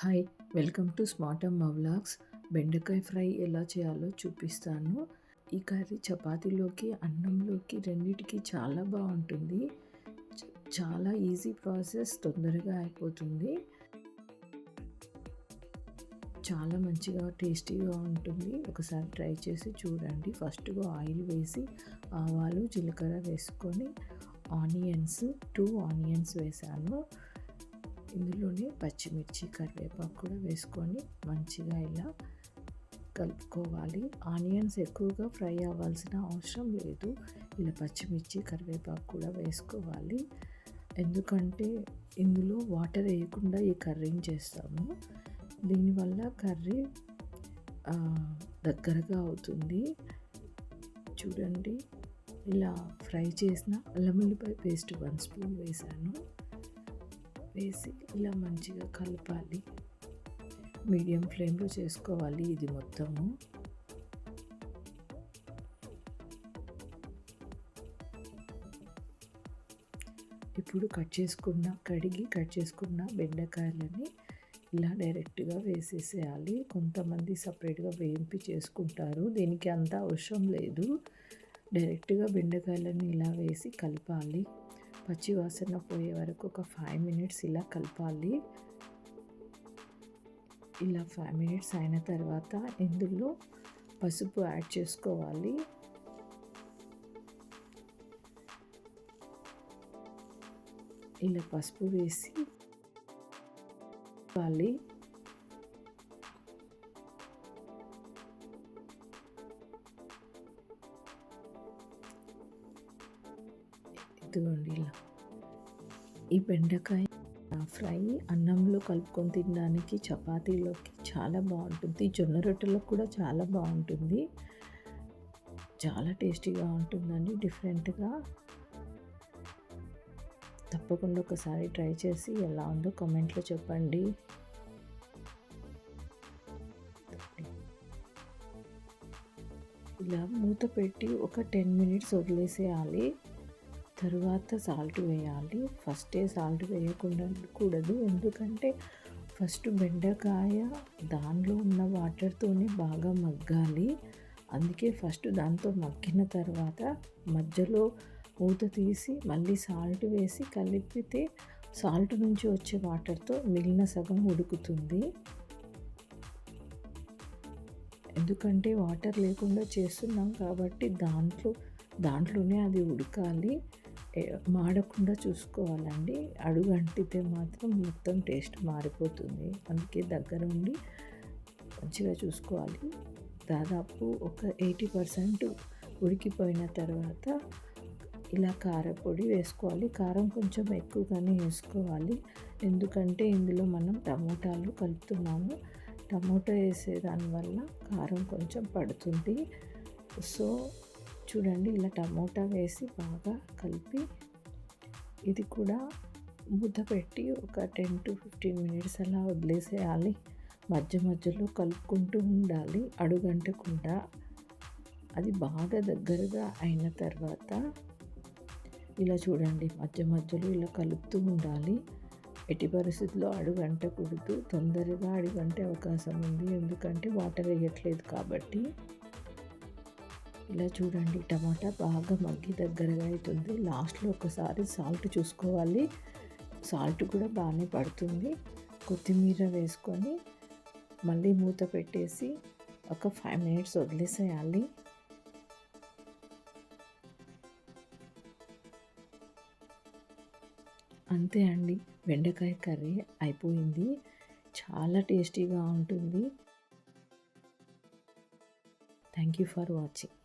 Hi welcome to smart Amma vlogs బెండకాయ fry ఎలా చేయాలో చూపిస్తాను. ఈ కర్రీ చపాతీలోకి అన్నంలోకి రెండిటికి చాలా బాగుంటుంది. చాలా ఈజీ ప్రాసెస్ తొందరగా అయిపోతుంది. చాలా మంచిగా టేస్టీగా ఉంటుంది. ఒకసారి ట్రై చేసి చూడండి. ఫస్ట్గా ఆయిల్ వేసి ఆవాలు జీలకర్ర వేసుకొని ఆనియన్స్ టూ ఆనియన్స్ వేసాను. ఇందులోనే పచ్చిమిర్చి కరివేపాకు కూడా వేసుకొని మంచిగా ఇలా కలుపుకోవాలి. ఆనియన్స్ ఎక్కువగా ఫ్రై అవ్వాల్సిన అవసరం లేదు. ఇలా పచ్చిమిర్చి కరివేపాకు కూడా వేసుకోవాలి. ఎందుకంటే ఇందులో వాటర్ వేయకుండా ఈ కర్రీని చేస్తాము. దీనివల్ల కర్రీ దగ్గరగా అవుతుంది. చూడండి ఇలా ఫ్రై చేసిన అల్లం ఉల్లిపాయ పేస్ట్ వన్ స్పూన్ వేసాను. వేసి ఇలా మంచిగా కలపాలి. మీడియం ఫ్లేమ్లో చేసుకోవాలి ఇది మొత్తము. ఇప్పుడు కట్ చేసుకున్న కడిగి కట్ చేసుకున్న బెండకాయలని ఇలా డైరెక్ట్గా వేసేసేయాలి. కొంతమంది సపరేట్గా వేయింపి చేసుకుంటారు. దీనికి అంత అవసరం లేదు. డైరెక్ట్గా బెండకాయలని ఇలా వేసి కలపాలి. పచ్చి వాసన పోయే వరకు ఒక ఫైవ్ మినిట్స్ ఇలా కలపాలి. ఇలా ఫైవ్ మినిట్స్ అయిన తర్వాత ఇందులో పసుపు యాడ్ చేసుకోవాలి. ఇలా పసుపు వేసి కలపాలి. ఇదిగోండి ఇలా. ఈ బెండకాయ ఫ్రై అన్నంలో కలుపుకొని తినడానికి చపాతీలోకి చాలా బాగుంటుంది. జొన్న రొట్టెలో కూడా చాలా బాగుంటుంది. చాలా టేస్టీగా ఉంటుందండి. డిఫరెంట్గా తప్పకుండా ఒకసారి ట్రై చేసి ఎలా ఉందో కామెంట్లో చెప్పండి. ఇలా మూత పెట్టి ఒక టెన్ మినిట్స్ వదిలేసేయాలి. తరువాత సాల్ట్ వేయాలి. ఫస్టే సాల్ట్ వేయకుండా కూడదు. ఎందుకంటే ఫస్ట్ బెండకాయ దానిలో ఉన్న వాటర్తోనే బాగా మగ్గాలి. అందుకే ఫస్ట్ దాంతో మగ్గిన తర్వాత మధ్యలో మూత తీసి మళ్ళీ సాల్ట్ వేసి కలిపితే సాల్ట్ నుంచి వచ్చే వాటర్తో మిగిలిన సగం ఉడుకుతుంది. ఎందుకంటే వాటర్ లేకుండా చేస్తున్నాం కాబట్టి దాంట్లో దాంట్లోనే అది ఉడకాలి. మాడకుండా చూసుకోవాలండి. అడుగు అంటితే మాత్రం మొత్తం టేస్ట్ మారిపోతుంది. అందుకే దగ్గర ఉండి మంచిగా చూసుకోవాలి. దాదాపు ఒక ఎయిటీ పర్సెంట్ ఉడికిపోయిన తర్వాత ఇలా కారపొడి వేసుకోవాలి. కారం కొంచెం ఎక్కువగానే వేసుకోవాలి. ఎందుకంటే ఇందులో మనం టమోటాలు కలుపుతున్నాము. టమోటా వేసే దానివల్ల కారం కొంచెం పడుతుంది. సో చూడండి ఇలా టమోటా వేసి బాగా కలిపి ఇది కూడా ముద్ద పెట్టి ఒక టెన్ టు ఫిఫ్టీన్ మినిట్స్ అలా వదిలేసేయాలి. మధ్య మధ్యలో కలుపుకుంటూ ఉండాలి అడుగంటకుండా. అది బాగా దగ్గరగా అయిన తర్వాత ఇలా చూడండి మధ్య మధ్యలో ఇలా కలుపుతూ ఉండాలి. ఎట్టి పరిస్థితుల్లో అడుగంటకూడదు తొందరగా అడుగంటే అవకాశం ఉంది. ఎందుకంటే వాటర్ వేయట్లేదు కాబట్టి. ఇలా చూడండి టమాటా బాగా మగ్గి దగ్గరగా అవుతుంది లాస్ట్లో ఒకసారి సాల్ట్ చూసుకోవాలి. సాల్ట్ కూడా బాగానే పడుతుంది. కొత్తిమీర వేసుకొని మళ్ళీ మూత పెట్టేసి ఒక ఫైవ్ మినిట్స్ వదిలేసేయాలి. అంతే అండి బెండకాయ కర్రీ అయిపోయింది. చాలా టేస్టీగా ఉంటుంది. Thank you for watching.